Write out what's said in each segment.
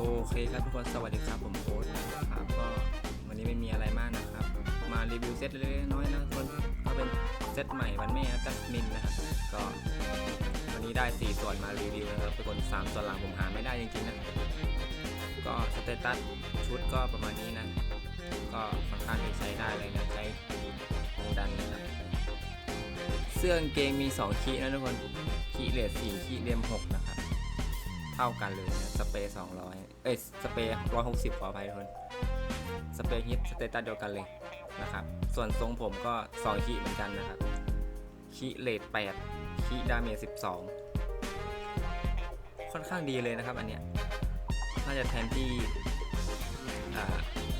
โอเคครับทุกคนสวัสดีครับผมโอ๊ตนะครับก็วันนี้ไม่มีอะไรมากนะครับ มารีวิวเซตเล็กน้อยนะทุกคนก็เป็นเซตใหม่วันแม่จัสมินนะครับก็วันนี้ได้ 4 ส่วนมารีวิวนะครับทุกคน3ส่วนหลังผมหาไม่ได้จริงๆนะก็สเตตัสชุดก็ประมาณนี้นะ ก็ค่อนข้างที่ใช้ได้เลยนะใช้งดันนะครับเสื้อกางเกงมี2คีย์นะทุกคนคีย์เลท4คีย์เรียม6นะ ท่ากันเลยนะสเปรย์200เอ้ยสเปรย์160ขออภัยทุกคนสเปรย์ฮิตสเตตัสเดียวกันเลยนะครับ ส่วนทรงผมก็2คีย์เหมือนกันนะครับคีเลท8คีย์ดาเมจ12ค่อนข้างดีเลยนะครับอันเนี้ยน่าจะแทนที่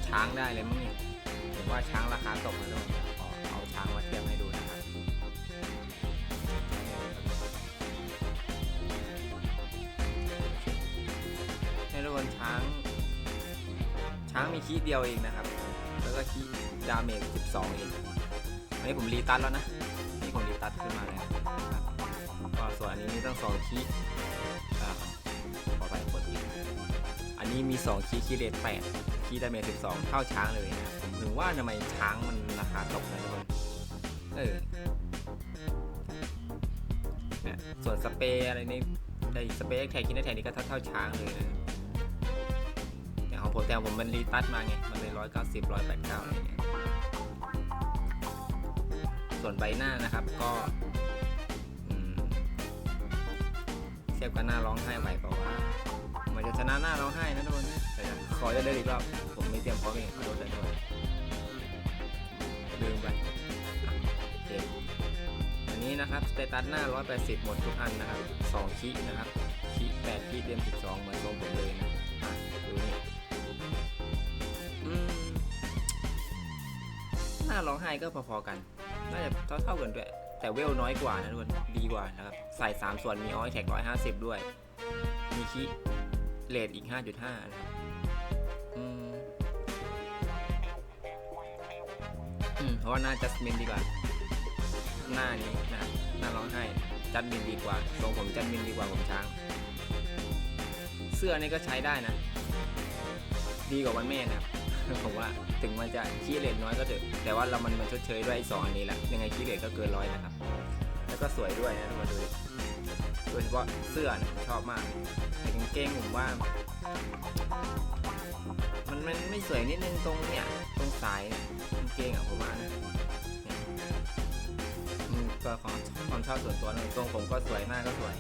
ช้างได้เลยมั้งเนี่ยผมว่าช้างราคาตกนะทุกคนขอเอาช้างมาเทียบให้ดูนะางมีคีเดียวเองนะครับ แล้วก็คีดาเมจ12 เองอันนี้ผมรีตัดแล้วนะ นี่ผมรีตัดขึ้นมาแล้วก็ส่วนอันนี้มีตั้ง2คีขอไปกดอีกอันนี้มี 2 คีคีเรท8คีดาเมจ12 เท่าช้างเลยนะครับผมถึงว่าทำไมช้างมันราคาตกนะทุกคน เออเนี่ยส่วนสเปรย์อะไรนี่ได้สเปรย์แท็กคินได้แท็กนี่ก็เท่าเท่าช้างเลยนะ ของผมแต่ผมมันรีตัดมาไง มันเลยร้อยเก้าสิบร้อยแปดเก้าอะไรเงี้ย ส่วนใบหน้านะครับก็เทียบกับหน้าร้องไห้ไหวเปล่าวะมันจะชนะหน้าร้องไห้นะทุกคนแต่ขอจะเดินอีกรอบ ผมไม่เตรียมพร้อมเองขอโทษด้วยด้วยลืมไปโอเคอันนี้นะครับสเตตัสหน้า 180 หมดทุกอันนะครับ2คีย์นะครับคีย์8คีย์เต็ม 12 เหมือนทรงผมเลยนะ ร้องไห้ก็พอๆกัน น่าจะเท่าๆกันด้วย แต่เวลน้อยกว่านะทุกคนดีกว่านะครับ ใส่ 3 ส่วนมีออยแท็ก150ด้วย มีคีเลทอีก 5.5 นะครับอืมอืมเพราะว่าหน้าจัสมินดีกว่า หน้านี้นะหน้าร้องไห้จัดมินดีกว่าทรงผมจัดมินดีกว่าผมช้าง เสื้อนี่ก็ใช้ได้นะ ดีกว่าวันแม่นะครับ ผมว่าถึงมันจะขี้เหร่น้อยก็เถอะแต่ว่าเรามันมันชดเชยด้วยไอ้สองอันนี้แหละยังไงขี้เหร่ก็เกินร้อยนะครับ แล้วก็สวยด้วยนะทุกคนดูโดยเฉพาะเสื้อผมชอบมากแต่กางเกงผมว่า มันมันไม่สวยนิดนึงตรงเนี่ยตรงสายกางเกงอะผมว่านะก็ของความชอบส่วนตัวนะทรงผมก็สวยหน้าก็สวย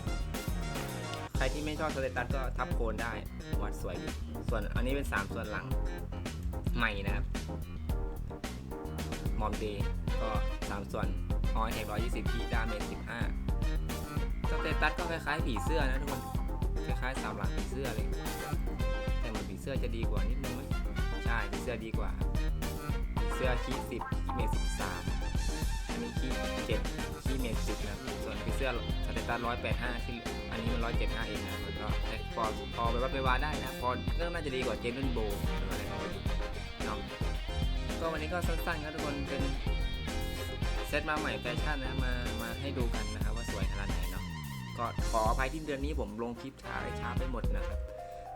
ใครที่ไม่ชอบสเตตัสก็ทับโคนได้วัดสวยอยู่ส่วนอันนี้เป็น 3 ส่วนหลัง ใหม่นะครับมอมเดย์ก็ 3 ส่วนออยแท็ก120ทีดาเมจ15สเตตัสก็คล้ายๆผีเสื้อนะทุกคนคล้ายๆสามหลังผีเสื้อเลย แต่เหมือนผีเสื้อจะดีกว่านิดนึงไหมใช่ผีเสื้อดีกว่าผีเสื้อคี10คีเมจ13อันนี้ขี้เจ็ดขี้เมตรสิบนะส่วนพิเซอร์สเตตัสร้อยแปดห้าที่อันนี้มันร้อยเจ็ดห้าเองนะมันก็พอพอไปวัดไปวาได้นะพอก็น่าจะดีกว่าเจนนโบอะไรประมาณนี้ ก็วันนี้ก็สั้นๆครับทุกคนเป็นเซตมาใหม่แฟชั่นนะมามาให้ดูกันนะครับว่าสวยขนาดไหนเนาะก็ขออภัยที่เดือนนี้ผมลงคลิปช้าช้าไปหมดนะครับ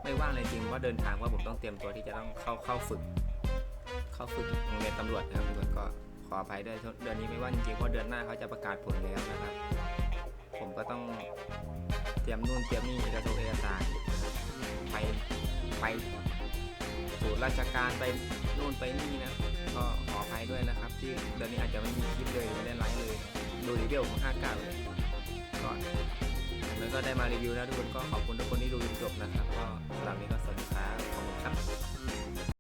ไม่ว่างเลยจริงว่าเดินทางว่าผมต้องเตรียมตัวที่จะต้องเข้าเข้าฝึก เข้าฝึกโรงเรียนตำรวจนะครับทุกคนก็ขออภัยด้วยเดือนนี้ไม่ว่างจริงเพราะเดือนหน้าเขาจะประกาศผลแล้วนะครับ ผมก็ต้องเตรียมนู่นเตรียมนี่เอกสารเอกสารไปไป ราชการไปนู่นไปนี่นะ ก็ขออภัยด้วยนะครับ ที่เดือนนี้อาจจะไม่มีคลิปเลยไม่ได้ไลฟ์เลย ดูรีวิวของ5 9เลยก็แล้วก็ได้มารีวิวนะทุกคนก็ขอบคุณทุกคนที่ดูจนจบนะครับ ก็สำหรับนี้ก็สวัสดีครับขอบคุณครับ